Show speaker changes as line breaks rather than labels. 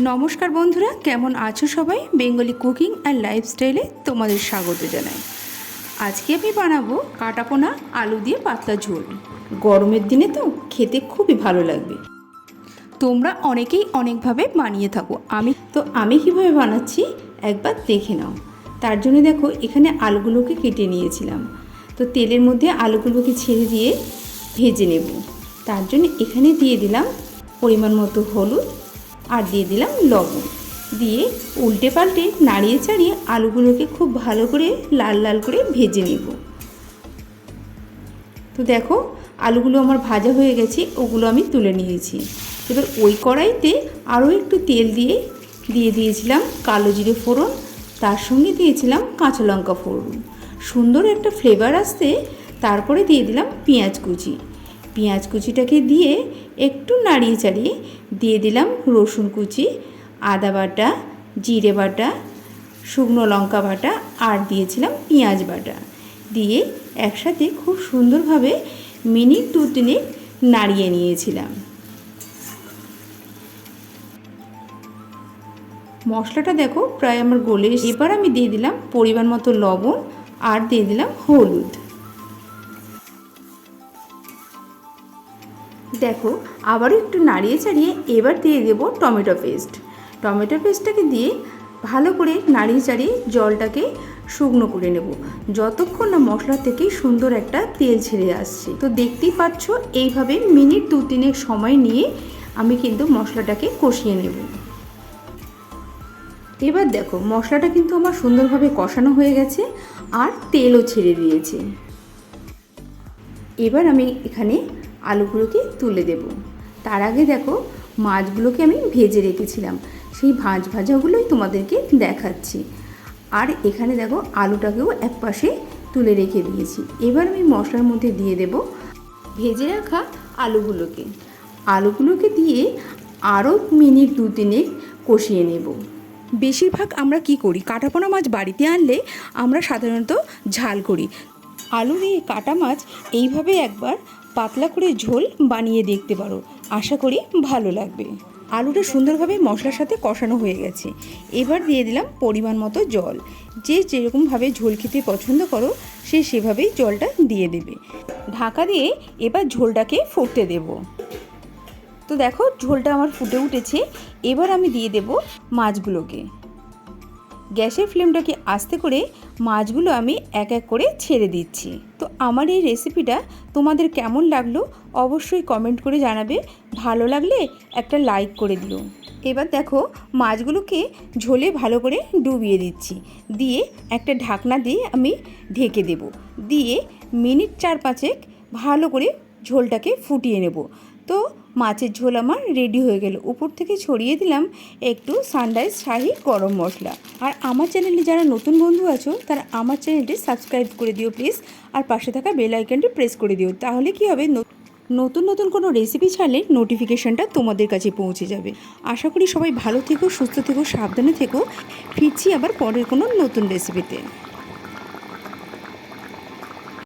নমস্কার বন্ধুরা, কেমন আছো সবাই? বেঙ্গলি কুকিং অ্যান্ড লাইফস্টাইলে তোমাদের স্বাগত জানাই। আজকে আমি বানাবো কাটাপোনা আলু দিয়ে পাতলা ঝোল। গরমের দিনে তো খেতে খুবই ভালো লাগবে। তোমরা অনেকেই অনেকভাবে বানিয়ে থাকো। আমি তো আমি কীভাবে বানাচ্ছি একবার দেখে নাও। তার জন্য দেখো, এখানে আলুগুলোকে কেটে নিয়েছিলাম। তো তেলের মধ্যে আলুগুলোকে ছেড়ে দিয়ে ভেজে নেব। তার জন্য এখানে দিয়ে দিলাম পরিমাণ মতো হলুদ আর দিয়ে দিলাম লবণ। দিয়ে উল্টে পাল্টে নাড়িয়ে চাড়িয়ে আলুগুলোকে খুব ভালো করে লাল লাল করে ভেজে নেব। তো দেখো, আলুগুলো আমার ভাজা হয়ে গেছে, ওগুলো আমি তুলে নিয়েছি। এবার ওই কড়াইতে আরও একটু তেল দিয়ে দিয়ে দিয়েছিলাম কালো জিরে ফোড়ন, তার সঙ্গে দিয়েছিলাম কাঁচা লঙ্কা ফোড়ন। সুন্দর একটা ফ্লেভার আসতে তারপরে দিয়ে দিলাম পেঁয়াজ কুচি। পেঁয়াজ কুচিটাকে দিয়ে একটু নাড়িয়ে চাড়িয়ে দিয়ে দিলাম রসুন কুচি, আদা বাটা, জিরে বাটা, শুকনো লঙ্কা বাটা আর দিয়েছিলাম পেঁয়াজ বাটা। দিয়ে একসাথে খুব সুন্দরভাবে মিনিট দু তিনে নাড়িয়ে নিয়েছিলাম। মশলাটা দেখো প্রায় আমার গলে এবার আমি দিয়ে দিলাম পরিমাণ মতো লবণ আর দিয়ে দিলাম হলুদ। দেখো, আবারও একটু নাড়িয়ে চাড়িয়ে এবার দিয়ে দেব টমেটো পেস্ট। টমেটো পেস্টটাকে দিয়ে ভালো করে নাড়িয়ে চাড়িয়ে জলটাকে শুকনো করে নেব। যতক্ষণ না মশলা থেকে সুন্দর একটা তেল ছেড়ে আসছে। তো দেখতেই পাচ্ছ, এইভাবে মিনিট দু তিনেক সময় নিয়ে আমি কিন্তু মশলাটাকে কষিয়ে নেব। এবার দেখো, মশলাটা কিন্তু আমার সুন্দরভাবে কষানো হয়ে গেছে আর তেলও ছেড়ে দিয়েছে। এবার আমি এখানে আলুগুলোকে তুলে দেব। তার আগে দেখো, মাছগুলোকে আমি ভেজে রেখেছিলাম। সেই ভাজ ভাজাগুলোই তোমাদেরকে দেখাচ্ছি। আর এখানে দেখো, আলুটাকেও এক পাশে তুলে রেখে দিয়েছি। এবার আমি মশলার মধ্যে দিয়ে দেব ভেজে রাখা আলুগুলোকে। আলুগুলোকে দিয়ে আরও মিনিট দু তিনেক কষিয়ে নেব। বেশিরভাগ আমরা কি করি? কাটাপোনা মাছ বাড়িতে আনলে আমরা সাধারণত ঝাল করি। আলু দিয়ে কাটা মাছ এইভাবে একবার পাতলা করে ঝোল বানিয়ে দেখতে পারো। আশা করি ভালো লাগবে। আলুটা সুন্দরভাবে মশলার সাথে কষানো হয়ে গেছে। এবার দিয়ে দিলাম পরিমাণ মতো জল। যে যেরকমভাবে ঝোল খেতে পছন্দ করো, সে সেভাবেই জলটা দিয়ে দেবে। ঢাকা দিয়ে এবার ঝোলটাকে ফুটতে দেবো। তো দেখো, ঝোলটা আমার ফুটে উঠেছে। এবার আমি দিয়ে দেব মাছগুলোকে। গ্যাসের ফ্লেমটাকে আস্তে করে মাছগুলো আমি এক এক করে ছেড়ে দিচ্ছি। তো আমার এই রেসিপিটা তোমাদের কেমন লাগল অবশ্যই কমেন্ট করে জানাবে। ভালো লাগলে একটা লাইক করে দিও। এবার দেখো মাছগুলোকে ঝোলে ভালো করে ডুবিয়ে দিচ্ছি। দিয়ে একটা ঢাকনা দিয়ে আমি ঢেকে দেব। দিয়ে মিনিট চার পাঁচেক ভালো করে ঝোলটাকে ফুটিয়ে নেব। মাছের ঝোল আমার রেডি হয়ে গেল। উপর থেকে ছড়িয়ে দিলাম একটু সানরাইজ শাহি গরম মশলা। আর আমার চ্যানেলে যারা নতুন বন্ধু আছো, তারা আমার চ্যানেলটি সাবস্ক্রাইব করে দিও প্লিজ আর পাশে থাকা বেল আইকনটি প্রেস করে দিও। তাহলে কি হবে? নতুন নতুন কোনো রেসিপি ছাড়লে নোটিফিকেশনটা তোমাদের কাছে পৌঁছে যাবে। আশা করি সবাই ভালো থেকো, সুস্থ থেকো, সাবধানে থেকো। ফিরছি আবার পরের কোনো নতুন রেসিপিতে